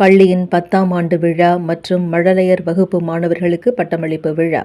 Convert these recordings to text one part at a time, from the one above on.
பள்ளியின் பத்தாம் ஆண்டு விழா மற்றும் மழலையர் வகுப்பு மாணவர்களுக்கு பட்டமளிப்பு விழா.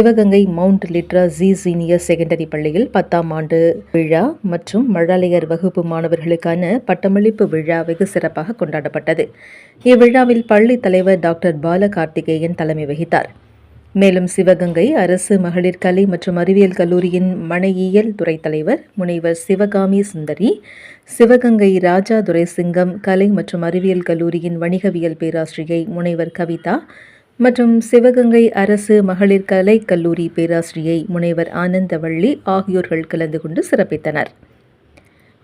Sivaganga Mount Litera Zee senior secondary பள்ளியில் பத்தாம் ஆண்டு விழா மற்றும் மழலையர் வகுப்பு மாணவர்களுக்கான பட்டமளிப்பு விழா வெகு சிறப்பாக கொண்டாடப்பட்டது. இவ்விழாவில் பள்ளி தலைவர் டாக்டர் பாலகார்த்திகேயன் தலைமை வகித்தார். மேலும் சிவகங்கை அரசு மகளிர் கலை மற்றும் அறிவியல் கல்லூரியின் மனையியல் துறை தலைவர் முனைவர் சிவகாமி சுந்தரி சிவகங்கை ராஜா துரைசிங்கம் கலை மற்றும் அறிவியல் கல்லூரியின் வணிகவியல் பேராசிரியை முனைவர் கவிதா மற்றும் சிவகங்கை அரசு மகளிர் கலை கல்லூரி பேராசிரியை முனைவர் ஆனந்தவள்ளி ஆகியோர்கள் கலந்து கொண்டு சிறப்பித்தனர்.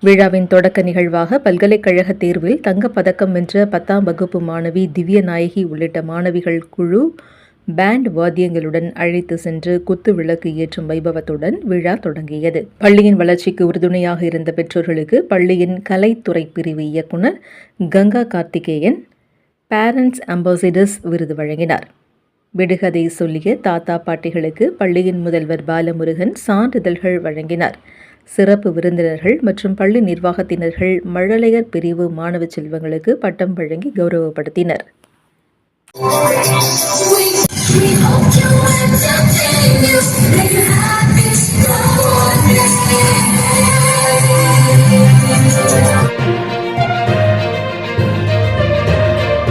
விழாவின் தொடக்க நிகழ்வாக பல்கலைக்கழக தேர்வில் தங்கப்பதக்கம் வென்ற பத்தாம் வகுப்பு மாணவி திவ்யநாயகி உள்ளிட்ட மாணவிகள் குழு பேண்ட் வாத்தியங்களுடன் அழைத்து சென்று குத்து விளக்கு ஏற்றும் வைபவத்துடன் விழா தொடங்கியது. பள்ளியின் வளர்ச்சிக்கு உறுதுணையாக இருந்த பெற்றோர்களுக்கு பள்ளியின் கலைத்துறை பிரிவு இயக்குனர் கங்கா கார்த்திகேயன் பேரண்ட்ஸ் அம்பாசிடர்ஸ் விருது வழங்கினார். விடுகதை சொல்லிய தாத்தா பாட்டிகளுக்கு பள்ளியின் முதல்வர் பாலமுருகன் சான்றிதழ்கள் வழங்கினார். சிறப்பு விருந்தினர்கள் மற்றும் பள்ளி நிர்வாகத்தினர்கள் மழலையர் பிரிவு மாணவ செல்வங்களுக்கு பட்டம் வழங்கி கௌரவப்படுத்தினர்.